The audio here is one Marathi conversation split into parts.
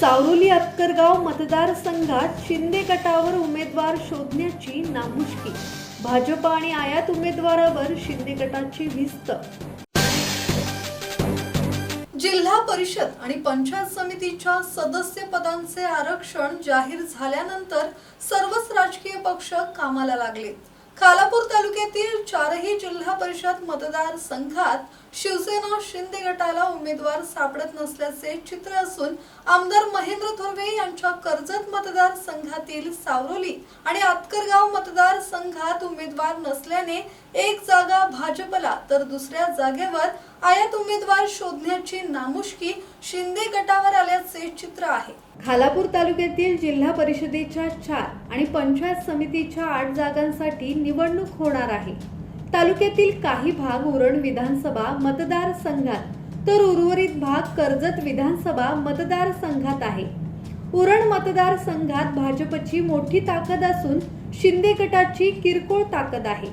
सावरोली अत्करगाव मतदारसंघात शिंदे गटावर उमेदवार शोधण्याची नामुष्की. भाजप आणि आयात उमेदवारावर शिंदे गटाची भिस्त जिल्हा परिषद आणि पंचायत समितीच्या सदस्य पदांचे आरक्षण जाहीर झाल्यानंतर सर्वच राजकीय पक्ष कामाला लागले. खालापूर तालुक्यातील चारही जिल्हा परिषद मतदार संघात शिवसेना शिंदे गटाला उमेदवार सापडत नसल्याचे चित्र असून आमदार महेंद्र थोरवे यांच्या कर्जत मतदार संघातील सावरोली आणि आतकरगाव मतदार संघात उमेदवार नसल्याने एक जागा भाजपला तर दुसऱ्या जागेवर आयात उमेदवार शोधण्याची नामुष्की शिंदे गटावर आल्याचे चित्र आहे. खालापूर तालुक्यातील जिल्हा परिषदेच्या चार आणि पंचायत समितीच्या आठ जागांसाठी निवडणूक होणार आहे. तालुक्यातील काही भाग उरण विधानसभा मतदारसंघात तर उर्वरित भाग कर्जत विधानसभा मतदारसंघात आहे. उरण मतदारसंघात भाजपची मोठी ताकद असून शिंदे गटाची किरकोळ ताकद आहे.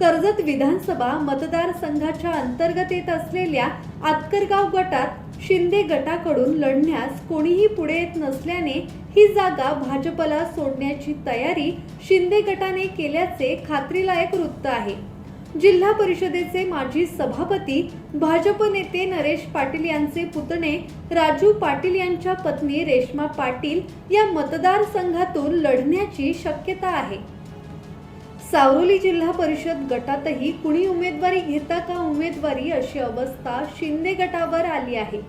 कर्जत विधानसभा मतदारसंघाच्या अंतर्गत येत असलेल्या आतकरगाव गटात शिंदे गटाकडून लढण्यास कोणीही पुढे येत नसल्याने ही जागा भाजपला सोडण्याची तयारी शिंदे गटाने केल्याचे खात्रीलायक वृत्त आहे. जिल्हा परिषदेचे माजी सभापती भाजप नेते नरेश पाटील यांचे पुतणे राजू पाटील यांच्या पत्नी रेश्मा पाटील या मतदारसंघातून लढण्याची शक्यता आहे. सावरोली जिल्हा परिषद गटातही कुणी उमेदवारी घेता का उमेदवारी अशी अवस्था शिंदे गटावर आली आहे.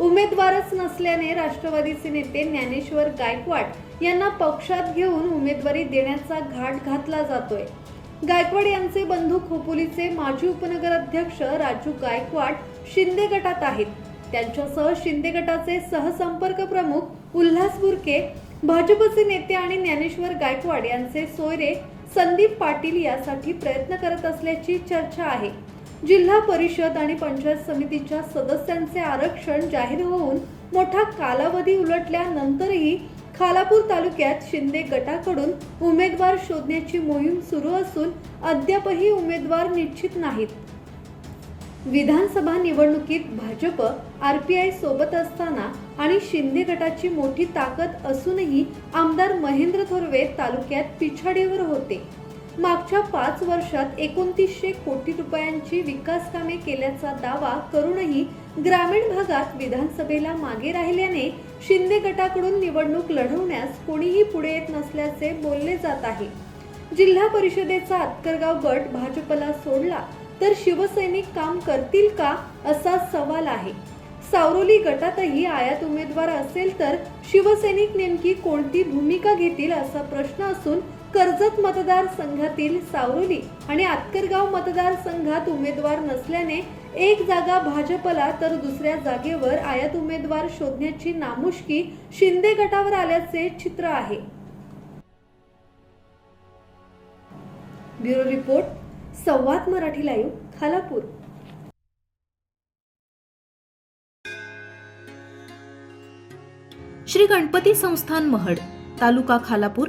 उमेदवारच नसल्याने राष्ट्रवादीचे नेते ज्ञानेश्वर गायकवाड यांना पक्षात घेऊन उमेदवारी देण्याचा घाट घातला जातोय. गायकवाड यांचे बंधू खोपोलीचे माजी उपनगराध्यक्ष राजू गायकवाड शिंदे गटात आहेत. त्यांच्यासह शिंदे गटाचे सहसंपर्क प्रमुख उल्हास बुरके भाजपचे नेते आणि ज्ञानेश्वर गायकवाड यांचे सोयरे संदीप पाटील यासाठी प्रयत्न करत असल्याची चर्चा आहे. जिल्हा परिषद आणि पंचायत समितीच्या सदस्यांचे आरक्षण जाहीर होऊन मोठा कालावधी उलटल्यानंतरही खालापूर तालुक्यात शिंदे गटाकडून उमेदवार शोधण्याची मोहीम सुरू असून अद्यापही उमेदवार निश्चित नाहीत. विधानसभा निवडणुकीत भाजप आर पी आय सोबत असताना आणि शिंदे गटाची मोठी ताकद असूनही आमदार महेंद्र थोरवे तालुक्यात पिछाडीवर होते. मागच्या पाच वर्षात एकोणतीसशे कोटी रुपयांची विकास कामे केल्याचा दावा करूनही ग्रामीण भागात विधानसभेला मागे राहिल्याने शिंदे गटाकडून निवडणूक लढवण्यास कोणीही पुढे येत नसल्याचे बोलले जात आहे. जिल्हा परिषदेचा आतकरगाव गट भाजपला सोडला तर शिवसैनिक काम करतील का असा सवाल आहे. सावरोली गटातही आयात उमेदवार असेल तर शिवसैनिक नेमकी कोणती भूमिका घेतील असा प्रश्न असून कर्जत मतदारसंघातील सावरोली आणि आतकरगाव मतदारसंघात उमेदवार नसल्याने एक जागा भाजपला तर दुसऱ्या जागेवर आयात उमेदवार शोधण्याची नामुष्की शिंदे गटावर आल्याचे चित्र आहे. Bureau report Samvad Marathi live Khalapur. Shri Ganpati संस्थान महड तालुका खालापूर